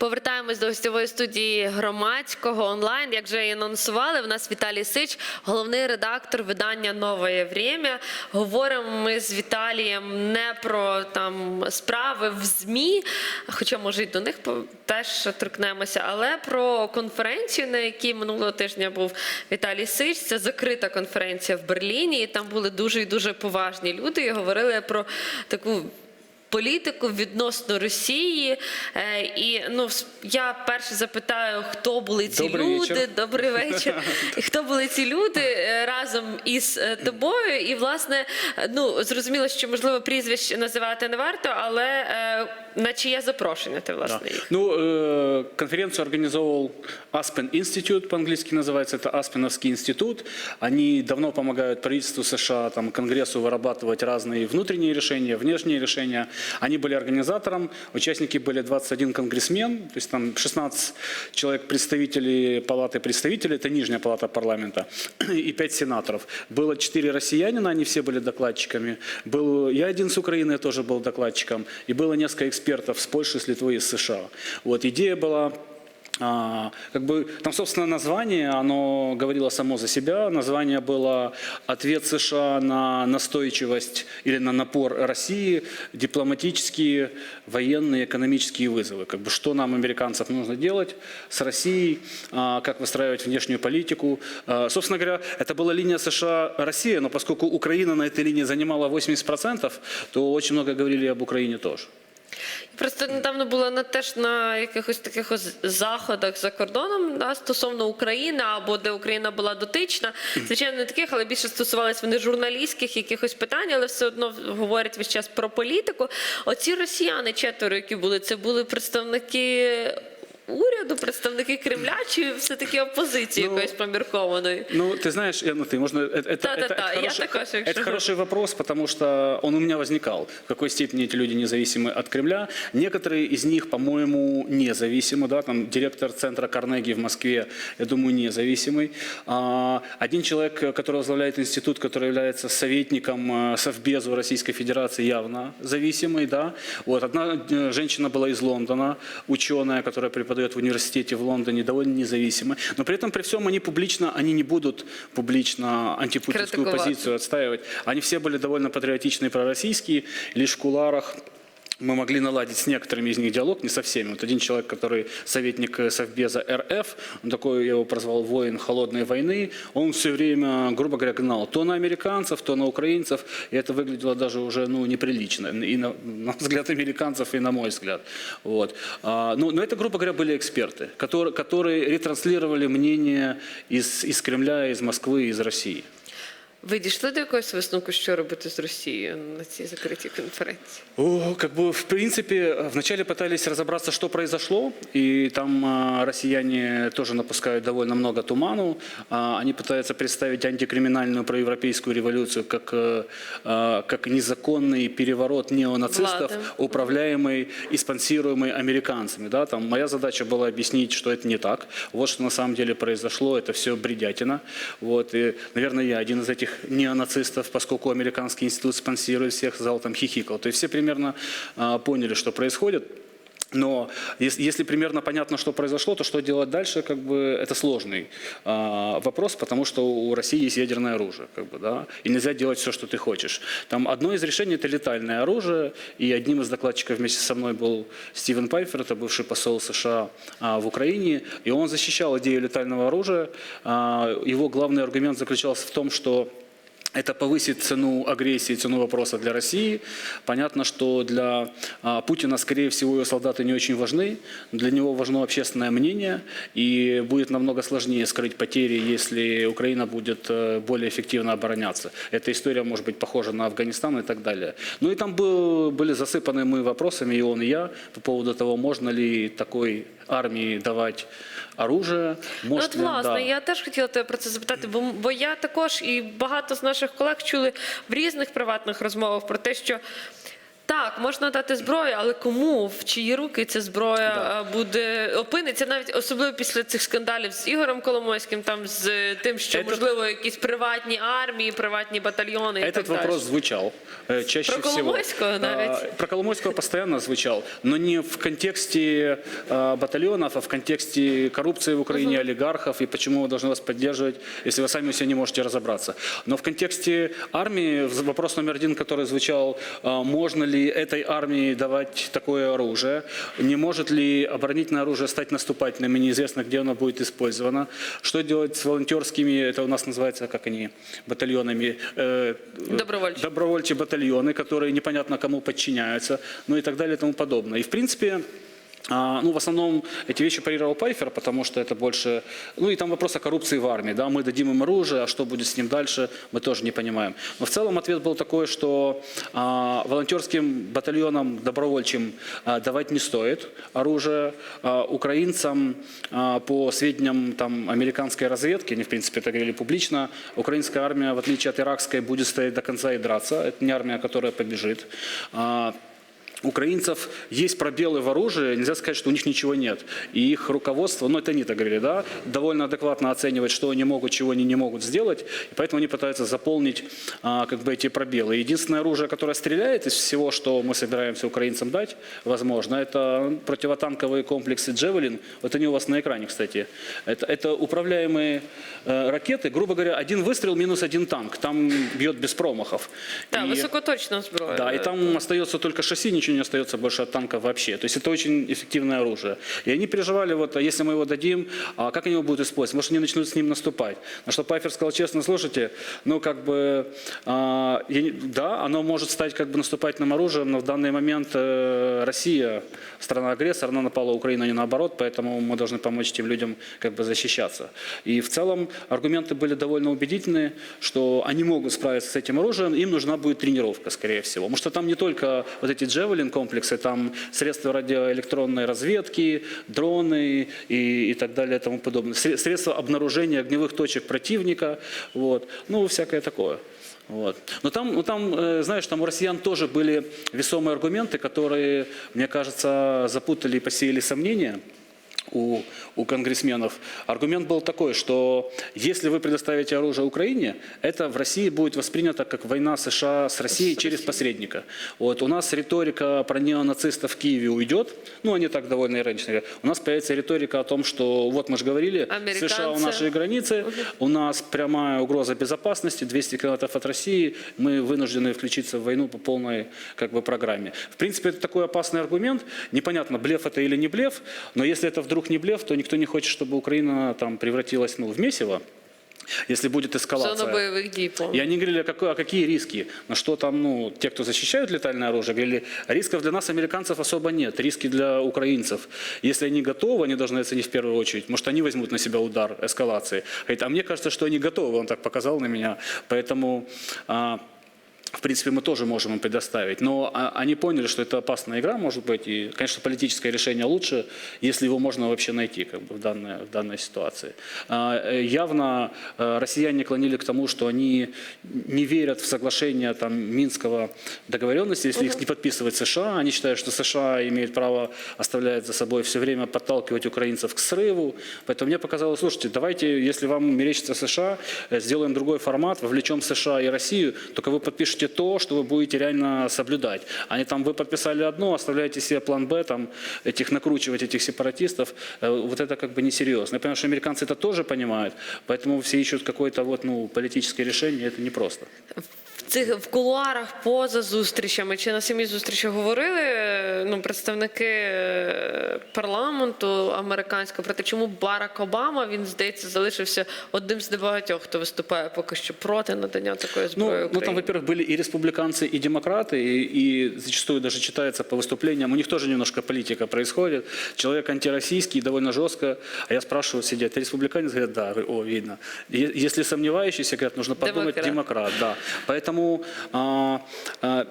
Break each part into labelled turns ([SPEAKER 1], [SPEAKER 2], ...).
[SPEAKER 1] Повертаємось до гостьової студії громадського онлайн. Як вже і анонсували, в нас Віталій Сич, головний редактор видання Нове Время. Говоримо ми з Віталієм не про там справи в ЗМІ, хоча може й до них теж торкнемося, але про конференцію, на якій минулого тижня був Віталій Сич. Це закрита конференція в Берліні. І там були дуже і дуже поважні люди і говорили про таку політику відносно Росії. Е, і ну, с- я перше запитаю, хто були ці
[SPEAKER 2] Добрий
[SPEAKER 1] люди.
[SPEAKER 2] вечір.
[SPEAKER 1] Добрий вечір. І хто були ці люди е, разом із е, тобою? І власне, е, ну зрозуміло, що можливо прізвищ називати не варто, але е, на чиє запрошення ти
[SPEAKER 2] Да.
[SPEAKER 1] власне їх?
[SPEAKER 2] Ну, э, конференцию организовал Aspen Institute, по-английски называется, это Аспеновский институт. Они давно помогают правительству США, там, Конгрессу вырабатывать разные внутренние решения, внешние решения. Они были организатором, участники были 21 конгрессмен, то есть там 16 человек представителей Палаты представителей, это нижняя палата парламента, и 5 сенаторов. Было 4 россиянина, они все были докладчиками. Был, я один с Украины тоже был докладчиком, и было несколько экспертов с Польши, с Литвы и с США. Вот, идея была а, как бы там, собственно, название, оно говорило само за себя. Название было «Ответ США на настойчивость или на напор России, дипломатические, военные, экономические вызовы». Как бы, что нам, американцев, нужно делать с Россией, а, как выстраивать внешнюю политику. А, Собственно говоря, это была линия США-Россия, но поскольку Украина на этой линии занимала 80%, то очень много говорили об Украине тоже.
[SPEAKER 1] Просто недавно була на теж на якихось таких заходах за кордоном да, стосовно України або де Україна була дотична. Звичайно, не таких, але більше стосувалися вони журналістських якихось питань, але все одно говорять весь час про політику. Оці росіяни, четверо, які були, це були представники. Уряду, представники Кремля чи все-таки опозиції
[SPEAKER 2] Ну,
[SPEAKER 1] якоїсь поміркованої?
[SPEAKER 2] Ну, ты знаешь, Яна, ты, можно... Это, это,
[SPEAKER 1] Да-да-да,
[SPEAKER 2] это
[SPEAKER 1] я
[SPEAKER 2] хороший,
[SPEAKER 1] також, якщо
[SPEAKER 2] это хороший вопрос, потому что он у меня возникал. В какой степени эти люди независимы от Кремля. Некоторые из них, по-моему, независимы. Да? Там директор центра Карнеги в Москве, я думаю, независимый. А, один человек, который возглавляет институт, который является советником э, Совбезу Российской Федерации, явно зависимый. Да? Вот. Одна э, женщина была из Лондона, ученая, которая преподает в университете в Лондоне, довольно независимая. Но при этом, при всем, они публично, они не будут публично антипутинскую позицию отстаивать. Они все были довольно патриотичные пророссийские, лишь в куларах мы могли наладить с некоторыми из них диалог, не со всеми. Вот один человек, который советник э, Совбеза РФ, он такой, я его прозвал воин холодной войны, он все время, грубо говоря, гнал то на американцев, то на украинцев, и это выглядело даже уже ну, неприлично, и на, на взгляд американцев, и на мой взгляд. Вот. А, ну, но это, грубо говоря, были эксперты, которые, которые ретранслировали мнение из, из Кремля, из Москвы, из России.
[SPEAKER 1] Ви дійшли до якогось висновку, що робити з Росією на цій закритій конференції?
[SPEAKER 2] О, как бы, в принципе, вначале пытались разобраться, что произошло, и там а, россияне тоже напускают довольно много туману. А, они пытаются представить антикриминальную проевропейскую революцию как, э, а, как незаконный переворот неонацистов,
[SPEAKER 1] Влады.
[SPEAKER 2] управляемый и спонсируемый американцами. Да? Там моя задача была объяснить, что это не так. Вот что на самом деле произошло, это все бредятина. Вот, и, наверное, я один из этих неонацистов, поскольку американский институт спонсирует всех, зал там хихикал. То есть все примерно а, поняли, что происходит. Но если, если примерно понятно, что произошло, то что делать дальше, как бы это сложный а, вопрос, потому что у России есть ядерное оружие, как бы, да, и нельзя делать все, что ты хочешь. Там одно из решений это летальное оружие, и одним из докладчиков вместе со мной был Стивен Пайфер, это бывший посол США а, в Украине, и он защищал идею летального оружия. А, его главный аргумент заключался в том, что это повысит цену агрессии, цену вопроса для России. Понятно, что для а, Путина, скорее всего, его солдаты не очень важны. Для него важно общественное мнение, и будет намного сложнее скрыть потери, если Украина будет э, более эффективно обороняться. Эта история может быть похожа на Афганистан и так далее. Ну и там был, были засыпаны мы вопросами, и он, и я, по поводу того, можно ли такой армии давать оружие.
[SPEAKER 1] Ну,
[SPEAKER 2] Может
[SPEAKER 1] от, власне,
[SPEAKER 2] да.
[SPEAKER 1] я теж хотіла тебе про це запитати, бо, бо я також і багато з наших колег чули в різних приватних розмовах про те, що Так, можна дати зброю, але кому в чиї руки ця зброя е, буде опиниться, навіть особливо після цих скандалів з Ігорем Коломойським, там з тим, що
[SPEAKER 2] Этот-
[SPEAKER 1] можливо якісь приватні армії, приватні батальйони і
[SPEAKER 2] Этот
[SPEAKER 1] так
[SPEAKER 2] вопрос
[SPEAKER 1] далі.
[SPEAKER 2] звучал э, чаще
[SPEAKER 1] Про
[SPEAKER 2] всего.
[SPEAKER 1] Коломойского
[SPEAKER 2] А,
[SPEAKER 1] навіть?
[SPEAKER 2] Про Коломойского постоянно звучал, но не в контексте а, батальонов, а в контексте коррупции в Украине, олигархов и почему вы должны вас поддерживать, если вы сами все не можете разобраться. Но в контексте армии в- вопрос номер один, который звучал, а, можно ли этой армии давать такое оружие, не может ли оборонительное оружие стать наступательным, и неизвестно, где оно будет использовано, что делать с волонтерскими, это у нас называется, как они, батальонами, э,
[SPEAKER 1] Добровольчі.
[SPEAKER 2] добровольчие батальоны, которые непонятно кому подчиняются, ну и так далее и тому подобное. И в принципе, ну, в основном эти вещи парировал Пайфер, потому что это больше... Ну, и там вопрос о коррупции в армии, да, мы дадим им оружие, а что будет с ним дальше, мы тоже не понимаем. Но в целом ответ был такой, что а, волонтерским батальонам добровольчим а, давать не стоит оружие, а, украинцам, а, по сведениям там, американской разведки, они, в принципе, это говорили публично, украинская армия, в отличие от иракской, будет стоять до конца и драться. Это не армия, которая побежит. А, украинцев есть пробелы в оружии, нельзя сказать, что у них ничего нет. И их руководство, ну это они так говорили, да, довольно адекватно оценивает, что они могут, чего они не могут сделать, и поэтому они пытаются заполнить а, как бы эти пробелы. Единственное оружие, которое стреляет из всего, что мы собираемся украинцам дать, возможно, это противотанковые комплексы «Джевелин». Вот они у вас на экране, кстати. Это, это управляемые э, ракеты, грубо говоря, один выстрел минус один танк. Там бьет без промахов.
[SPEAKER 1] Так,
[SPEAKER 2] И-
[SPEAKER 1] високоточна зброя.
[SPEAKER 2] да, и там остается только шасси, ничего не остается больше от танка вообще. То есть это очень эффективное оружие. И они переживали, вот, а если мы его дадим, а как они его будут использовать? Может, они начнут с ним наступать? На что Пайфер сказал честно, слушайте, ну, как бы, а, я да, оно может стать как бы наступательным оружием, но в данный момент э, Россия, страна-агрессор, она напала на Украину, а не наоборот, поэтому мы должны помочь тем людям как бы защищаться. И в целом аргументы были довольно убедительные, что они могут справиться с этим оружием, им нужна будет тренировка, скорее всего. Потому что там не только вот эти Комплексы, там средства радиоэлектронной разведки, дроны и, и так далее и тому подобное. Сре- Средства обнаружения огневых точек противника, вот. ну, всякое такое. Вот. Но там, ну, там, э, знаешь, там у россиян тоже были весомые аргументы, которые, мне кажется, запутали и посеяли сомнения у, у конгрессменов. Аргумент был такой, что если вы предоставите оружие Украине, это в России будет воспринято как война США с Россией через посредника. Вот у нас риторика про неонацистов в Киеве уйдет, ну они так довольно иронично говорят. У нас появится риторика о том, что вот мы же говорили. США у нашей границы, у нас прямая угроза безопасности, 200 километров от России, мы вынуждены включиться в войну по полной как бы, программе. В принципе, это такой опасный аргумент. Непонятно, блеф это или не блеф, но если это вдруг не блеф, то никто не хочет, чтобы Украина там превратилась ну, в месиво, если будет эскалация.
[SPEAKER 1] Зона бойових дій.
[SPEAKER 2] И они говорили, а, какой- а какие риски? На что там, ну, те, кто защищают летальное оружие, говорили, рисков для нас, американцев, особо нет. Риски для украинцев. Если они готовы, они должны оценить в первую очередь. Может, они возьмут на себя удар эскалации. Говорит, а мне кажется, что они готовы. Он так показал на меня. Поэтому... в принципе, мы тоже можем им предоставить. Но а, они поняли, что это опасная игра, может быть. И, конечно, политическое решение лучше, если его можно вообще найти как бы, в, данной, в данной ситуации. А, э, Явно э, россияне клонили к тому, что они не верят в соглашение там, Минского договоренности, если их не подписывает США. Они считают, что США имеет право оставлять за собой все время подталкивать украинцев к срыву. Поэтому мне показалось, слушайте, давайте, если вам мерещится США, э, сделаем другой формат, вовлечем США и Россию, только вы подпишете то, что вы будете реально соблюдать. А не там вы подписали одно, оставляете себе план Б, там, этих накручивать этих сепаратистов, Э, вот это как бы несерьезно. Я понимаю, что американцы это тоже понимают, поэтому все ищут какое-то вот, ну, политическое решение, это непросто.
[SPEAKER 1] В цих в кулуарах поза зустрічами чи на самій зустрічі говорили е, ну, представники е, парламенту американського про те, чому Барак Обама він здається залишився одним з небагатьох, хто виступає поки що проти надання такої зброї.
[SPEAKER 2] Ну, ну там,
[SPEAKER 1] Україні.
[SPEAKER 2] во-первых, были и республиканцы, и демократы, и, и зачастую даже читается по выступлениям, у них тоже немножко политика происходит. Человек антироссийский, довольно жестко. А я спрашиваю, сидят, ты республиканец? Говорят, да. Я говорю, О, видно. Е- Если сомневающийся, говорят, нужно подумать,
[SPEAKER 1] Демократ.
[SPEAKER 2] демократ, да. Поэтому поэтому а, а,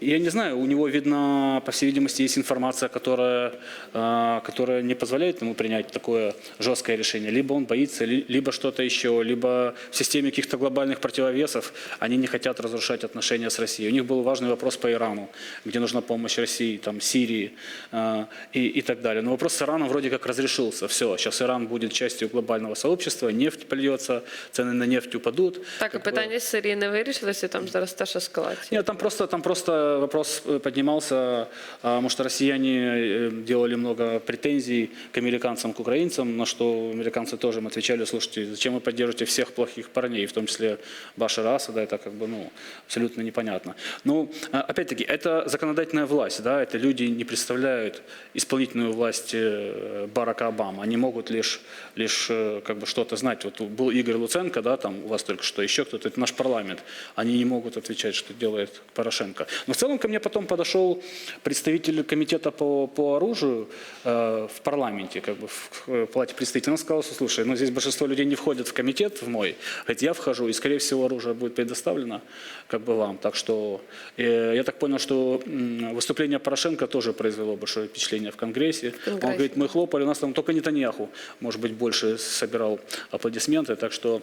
[SPEAKER 2] я не знаю, у него, видно, по всей видимости, есть информация, которая, а, которая не позволяет ему принять такое жесткое решение. Либо он боится, ли- либо что-то еще, либо в системе каких-то глобальных противовесов они не хотят разрушать отношения с Россией. У них был важный вопрос по Ирану, где нужна помощь России, там, Сирии а, и, и так далее. Но вопрос с Ираном вроде как разрешился. Все, сейчас Иран будет частью глобального сообщества, нефть польется, цены на нефть упадут.
[SPEAKER 1] Так, і
[SPEAKER 2] Как бы-
[SPEAKER 1] питання з Сирії не вирішилося, там зараз теж ескалація.
[SPEAKER 2] нет, там просто, там просто вопрос э, поднимался, а, может, россияне э, делали много претензий к американцам, к украинцам, на что американцы тоже им отвечали, слушайте, зачем вы поддерживаете всех плохих парней, в том числе Башара Асада, это как бы, ну, абсолютно непонятно. Ну, а, опять-таки, это законодательная власть, да, это люди не представляют исполнительную власть э, Барака Обамы, они могут лишь, лишь как бы что-то знать. Вот был Игорь Луценко, да, там у вас только что, еще кто-то, это наш парламент, они не могут отвечать, что делает Порошенко. Но в целом ко мне потом подошел представитель комитета по, по оружию э, в парламенте, как бы в, в палате представителей. Он сказал, что, слушай, ну здесь большинство людей не входят в комитет в мой, говорит, я вхожу, и скорее всего оружие будет предоставлено как бы вам. Так что э, я так понял, что м, выступление Порошенко тоже произвело большое впечатление в Конгрессе. Он
[SPEAKER 1] Конгрессе.
[SPEAKER 2] говорит, мы хлопали, у нас там только Нетаньяху, может быть, больше собирал аплодисменты, так что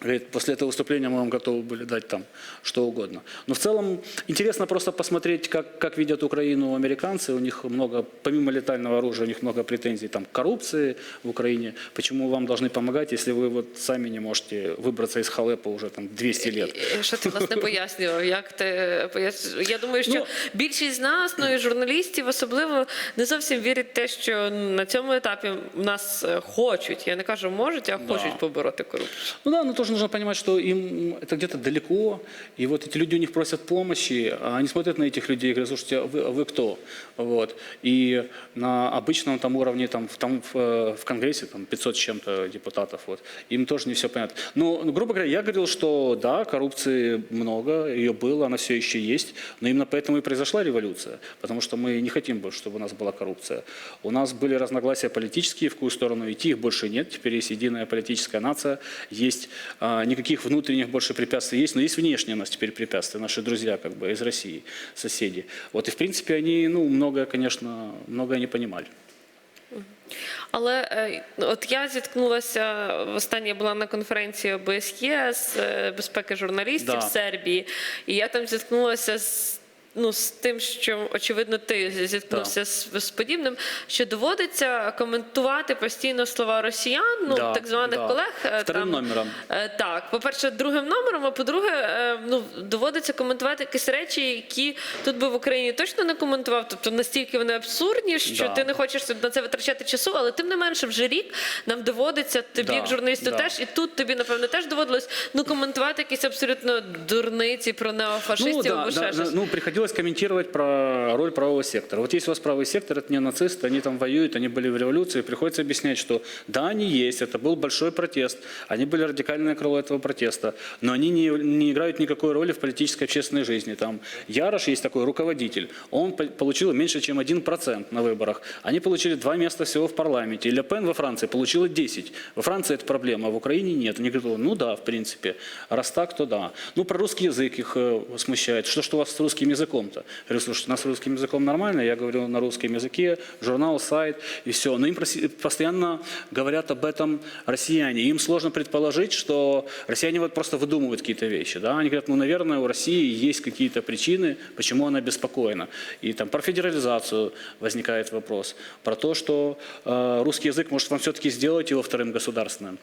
[SPEAKER 2] Говорит, после этого выступления мы вам готовы были дать там что угодно. Но в целом интересно просто посмотреть, как, как видят Украину американцы. У них много, помимо летального оружия, у них много претензий там, к коррупции в Украине. Почему вам должны помогать, если вы вот сами не можете выбраться из халепа уже там 200 лет?
[SPEAKER 1] І- і Що ти власне пояснював? Як ти пояс- Я думаю, що
[SPEAKER 2] Ну-
[SPEAKER 1] більшість з нас, ну і журналістів особливо, не зовсім вірять в те, що на цьому етапі в нас е, хочуть. Я не кажу можуть, а хочуть побороти корупцію.
[SPEAKER 2] Ну да, но тоже нужно понимать, что им это где-то далеко, и вот эти люди у них просят помощи, а они смотрят на этих людей и говорят, слушайте, а вы, а вы кто? Вот. И на обычном там уровне, там, в- там в, э, Конгрессе там 500 с чем-то депутатов, вот, им тоже не все понятно. Но, ну, грубо говоря, я говорил, что да, коррупции много, ее было, она все еще есть, но именно поэтому и произошла революция, потому что мы не хотим чтобы у нас была коррупция. У нас были разногласия политические, в какую сторону идти, их больше нет, теперь есть единая политическая нация, есть никаких внутренних больше препятствий есть, но есть внешние у нас теперь препятствия, наши друзья как бы из России, соседи. Вот и в принципе они, ну, многое, конечно, многое не понимали.
[SPEAKER 1] Але е, от я зіткнулася востаннє я була на конференції ОБСЄ з е, безпеки журналістів
[SPEAKER 2] Да.
[SPEAKER 1] в Сербії, і я там зіткнулася з. Ну, з тим, що очевидно ти зіткнувся з, з подібним, що доводиться коментувати постійно слова росіян, ну
[SPEAKER 2] Да,
[SPEAKER 1] так званих
[SPEAKER 2] да.
[SPEAKER 1] колег. е,
[SPEAKER 2] Вторим номером.
[SPEAKER 1] Е, Так, по-перше, другим номером, а по-друге, е, ну доводиться коментувати якісь речі, які тут би в Україні точно не коментував. Тобто настільки вони абсурдні, що
[SPEAKER 2] Да.
[SPEAKER 1] ти не хочеш на це витрачати часу, але тим не менше, вже рік нам доводиться тобі,
[SPEAKER 2] Да,
[SPEAKER 1] як журналісту,
[SPEAKER 2] да.
[SPEAKER 1] теж і тут тобі напевно теж доводилось ну коментувати якісь абсолютно дурниці про неофашистів
[SPEAKER 2] ну,
[SPEAKER 1] або
[SPEAKER 2] да,
[SPEAKER 1] ще
[SPEAKER 2] да,
[SPEAKER 1] щось.
[SPEAKER 2] да, ну, приходилось комментировать про роль правого сектора. Вот если у вас правый сектор, это не нацисты, они там воюют, они были в революции, приходится объяснять, что да, они есть, это был большой протест, они были радикальное крыло этого протеста, но они не, не играют никакой роли в политической общественной жизни. Там Ярош есть такой руководитель, он по- получил меньше, чем 1% на выборах. Они получили два места всего в парламенте. Ле Пен во Франции получила 10. Во Франции это проблема, а в Украине нет. Они говорят, ну да, в принципе, раз так, то да. Ну, про русский язык их э, смущает. Что, что у вас с русским языком-то? Я говорю, слушайте, у нас русским языком нормально, я говорю на русском языке, журнал, сайт и все. Но им постоянно говорят об этом россияне. Им сложно предположить, что россияне вот просто выдумывают какие-то вещи. Да? Они говорят, ну, наверное, у России есть какие-то причины, почему она беспокоена. И там про федерализацию возникает вопрос, про то, что э, русский язык может вам все-таки сделать его вторым государственным.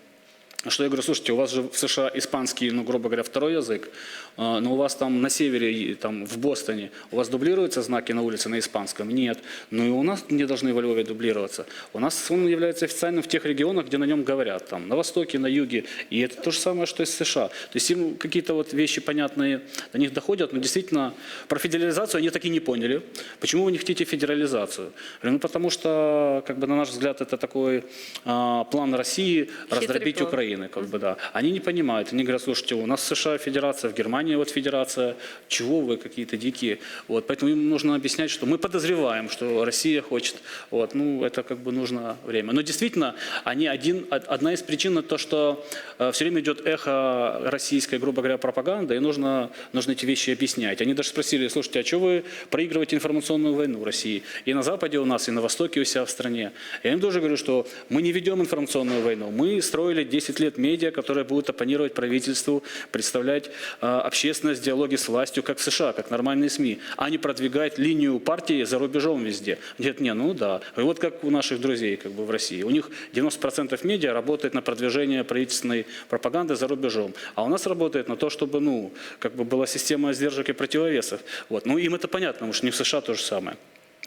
[SPEAKER 2] Что я говорю, слушайте, у вас же в США испанский, ну, грубо говоря, второй язык, а, но у вас там на севере, там в Бостоне, у вас дублируются знаки на улице на испанском? Нет. Ну и у нас не должны во Львове дублироваться. У нас он является официальным в тех регионах, где на нем говорят, там, на востоке, на юге. И это то же самое, что и с США. То есть им какие-то вот вещи понятные до них доходят, но действительно про федерализацию они так и не поняли. Почему вы не хотите федерализацию? Ну потому что, как бы на наш взгляд, это такой а, план России раздробить. Украину. Украины, как бы, да. Они не понимают, они говорят, слушайте, у нас США федерация, в Германии вот федерация, чего вы какие-то дикие, вот, поэтому им нужно объяснять, что мы подозреваем, что Россия хочет, вот, ну, это как бы нужно время. Но действительно, они один, од- одна из причин то, что все время идет эхо российской, грубо говоря, пропаганды, и нужно, нужно эти вещи объяснять. Они даже спросили, слушайте, а что вы проигрываете информационную войну России? И на Западе у нас, и на Востоке у себя в стране. Я им тоже говорю, что мы не ведем информационную войну. Мы строили 10 лет медиа, которые будут оппонировать правительству, представлять э, общественность в диалоге с властью, как в США, как нормальные СМИ, а не продвигать линию партии за рубежом везде. Нет, не, ну да. И вот как у наших друзей как бы в России. У них 90% медиа работает на продвижение правительственной пропаганды за рубежом. А у нас работает на то, чтобы, ну, как бы была система сдержек и противовесов. Вот. Ну, им это понятно, потому что не в США то же самое.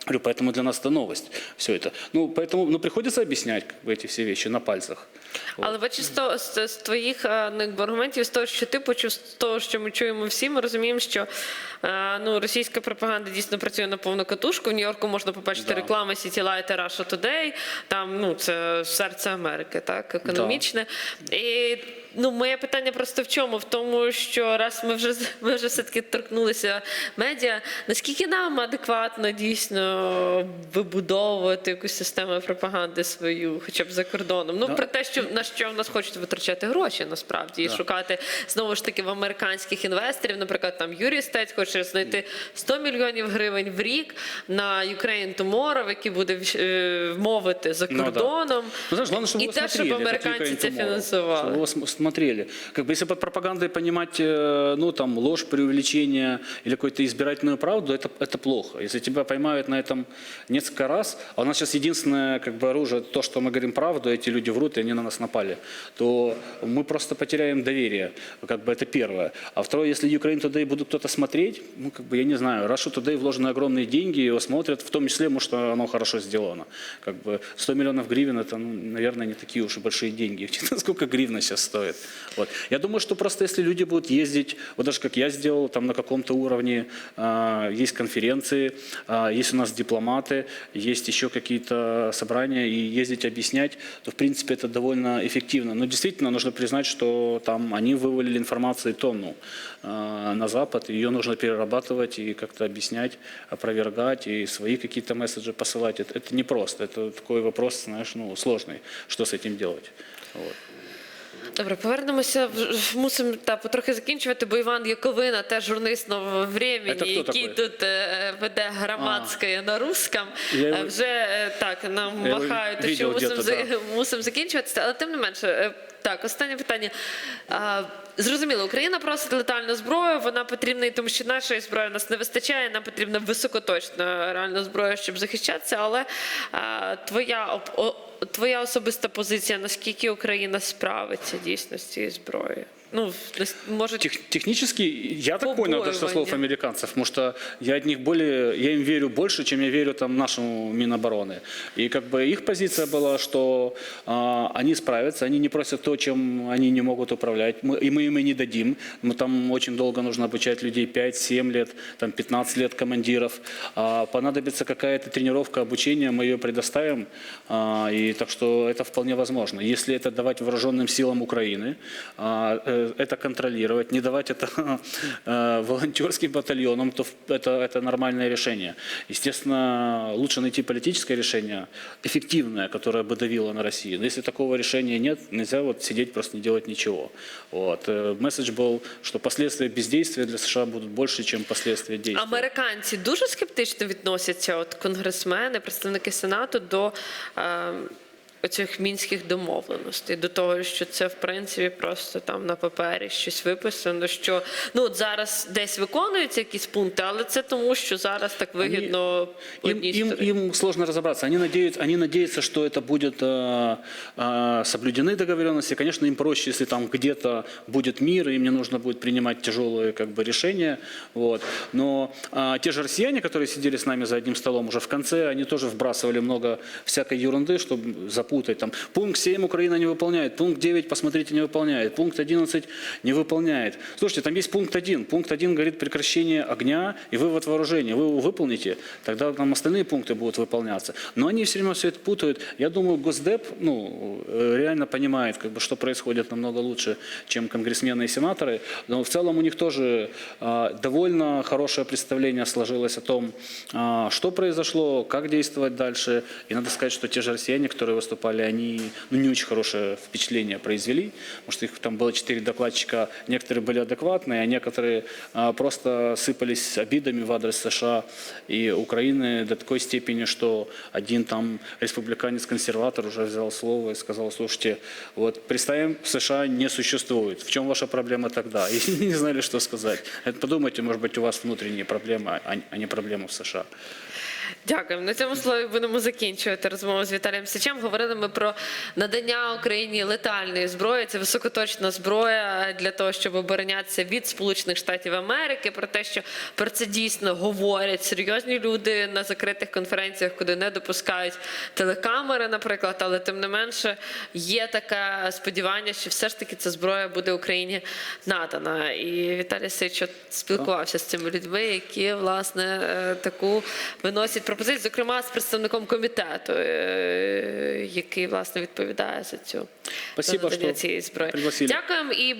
[SPEAKER 2] Говорю, поэтому для нас это новость, все это. Ну, поэтому, ну, приходится объяснять как бы, эти все вещи на пальцах.
[SPEAKER 1] Але бачиш, з, того- з, з твоїх е, ну, якби, аргументів, з того, що ти почув, з того, що ми чуємо всі, ми розуміємо, що е, ну, російська пропаганда дійсно працює на повну катушку. В Нью-Йорку можна побачити
[SPEAKER 2] Да.
[SPEAKER 1] реклами City Light і Russia Today, там ну, це серце Америки, так, економічне. І ну, моє питання просто в чому? В тому, що раз ми вже ми вже все-таки торкнулися медіа, наскільки нам адекватно дійсно вибудовувати якусь систему пропаганди свою, хоча б за кордоном? Ну,
[SPEAKER 2] Да.
[SPEAKER 1] про те, що на що в нас хочуть витрачати гроші насправді і
[SPEAKER 2] Да.
[SPEAKER 1] шукати знову ж таки в американських інвесторів. Наприклад, там Юрій Стець хоче знайти 100 мільйонів гривень в рік на Ukraine Tomorrow, який буде е, мовити за
[SPEAKER 2] Ну да.
[SPEAKER 1] кордоном.
[SPEAKER 2] Ну, знаешь, главное, чтобы
[SPEAKER 1] і те, щоб американці це фінансували.
[SPEAKER 2] Смотрели. Как бы если под пропагандой понимать, э, ну, там, ложь, преувеличение или какую-то избирательную правду, это, это плохо. Если тебя поймают на этом несколько раз, а у нас сейчас единственное, как бы, оружие, то, что мы говорим правду, эти люди врут, и они на нас напали, то мы просто потеряем доверие. Как бы это первое. А второе, если Ukraine Today будут кто-то смотреть, ну, как бы, я не знаю, Russia Today вложены огромные деньги, его смотрят, в том числе, может, оно хорошо сделано. Как бы 100 миллионов гривен, это, ну, наверное, не такие уж и большие деньги. Сколько гривна сейчас стоит. Вот. Я думаю, что просто если люди будут ездить, вот даже как я сделал, там на каком-то уровне, а, есть конференции, а, есть у нас дипломаты, есть еще какие-то собрания, и ездить объяснять, то, в принципе, это довольно эффективно. Но действительно нужно признать, что там они вывалили информации тонну а, на Запад, ее нужно перерабатывать и как-то объяснять, опровергать, и свои какие-то месседжи посылать. Это, это непросто, это такой вопрос, знаешь, ну, сложный, что с этим делать. Вот.
[SPEAKER 1] Добре, повернемося. Мусимо та потрохи закінчувати, бо Іван Яковина, теж журналіст нового времени, який тут е, веде громадське на русском. Е, Вже е, так нам махають, що мусимо,
[SPEAKER 2] где-то,
[SPEAKER 1] за- мусимо закінчувати. Але тим не менше, так, останнє питання. Зрозуміло, Україна просить летальну зброю, вона потрібна і тому, що нашої зброї нас не вистачає. Нам потрібна високоточна реальна зброя, щоб захищатися. Але твоя твоя особиста позиція, наскільки Україна справиться дійсно з цією зброєю? Ну, нас- може,
[SPEAKER 2] Тех- технически, я так понял, даже со слов американцев, потому что я от них более, я им верю больше, чем я верю там нашему Минобороны. И как бы их позиция была, что а, они справятся, они не просят то, чем они не могут управлять, мы, и мы им и не дадим. Мы там очень долго нужно обучать людей, 5-7 лет, там 15 лет командиров. А, понадобится какая-то тренировка, обучение, мы ее предоставим. А, и так что это вполне возможно. Если это давать вооруженным силам Украины, э, это контролировать, не давать это э, волонтерским батальонам, то это, это нормальное решение. Естественно, лучше найти политическое решение, эффективное, которое бы давило на Россию. Но если такого решения нет, нельзя вот сидеть просто не делать ничего. Вот. Э, Месседж был, что последствия бездействия для США будут больше, чем последствия действия.
[SPEAKER 1] Американці дуже скептично відносяться, от конгресмени, представники Сенату, до е, оцих мінських домовленостей, до того, що це в принципі просто там на папері щось виписано. Що ну от зараз десь виконуються якісь пункти, але це тому, що зараз так вигідно
[SPEAKER 2] Им,
[SPEAKER 1] одній
[SPEAKER 2] им,
[SPEAKER 1] стороні.
[SPEAKER 2] им сложно разобраться. Они надеются, они надеются, что это будет э, э, соблюдены договоренности. Конечно, им проще, если там где-то будет мир, и им не нужно будет принимать тяжелые как бы, решения. Вот. Но э, те же россияне, которые сидели с нами за одним столом уже в конце, они тоже вбрасывали много всякой ерунды, чтобы запутать путать. Там, пункт 7 Украина не выполняет, пункт 9, посмотрите, не выполняет, пункт 11 не выполняет. Слушайте, там есть пункт 1. Пункт 1 говорит прекращение огня и вывод вооружения. Вы его выполните, тогда там остальные пункты будут выполняться. Но они все время все это путают. Я думаю, Госдеп ну, э, реально понимает, как бы, что происходит намного лучше, чем конгрессмены и сенаторы. Но в целом у них тоже а, довольно хорошее представление сложилось о том, а, что произошло, как действовать дальше. И надо сказать, что те же россияне, которые выступали, они ну, не очень хорошее впечатление произвели. Потому что их там было четыре докладчика, некоторые были адекватные, а некоторые а, просто сыпались обидами в адрес США и Украины до такой степени, что один там республиканец-консерватор уже взял слово и сказал, слушайте, вот представим, США не существует. В чем ваша проблема тогда? И не знали, что сказать. Подумайте, может быть, у вас внутренние проблемы, а а не проблемы в США.
[SPEAKER 1] Дякуємо. На цьому слові будемо закінчувати розмову з Віталієм Сичем. Говорили ми про надання Україні летальної зброї. Це високоточна зброя для того, щоб оборонятися від Сполучених Штатів Америки. Про те, що про це дійсно говорять серйозні люди на закритих конференціях, куди не допускають телекамери, наприклад. Але тим не менше є таке сподівання, що все ж таки ця зброя буде Україні надана. І Віталій Сич спілкувався з цими людьми, які власне е, таку виносять пропозицію, зокрема з представником комітету, е, який власне відповідає за цю
[SPEAKER 2] Спасибо,
[SPEAKER 1] за надання
[SPEAKER 2] що
[SPEAKER 1] цієї зброї.
[SPEAKER 2] пригласили.
[SPEAKER 1] Дякуємо і.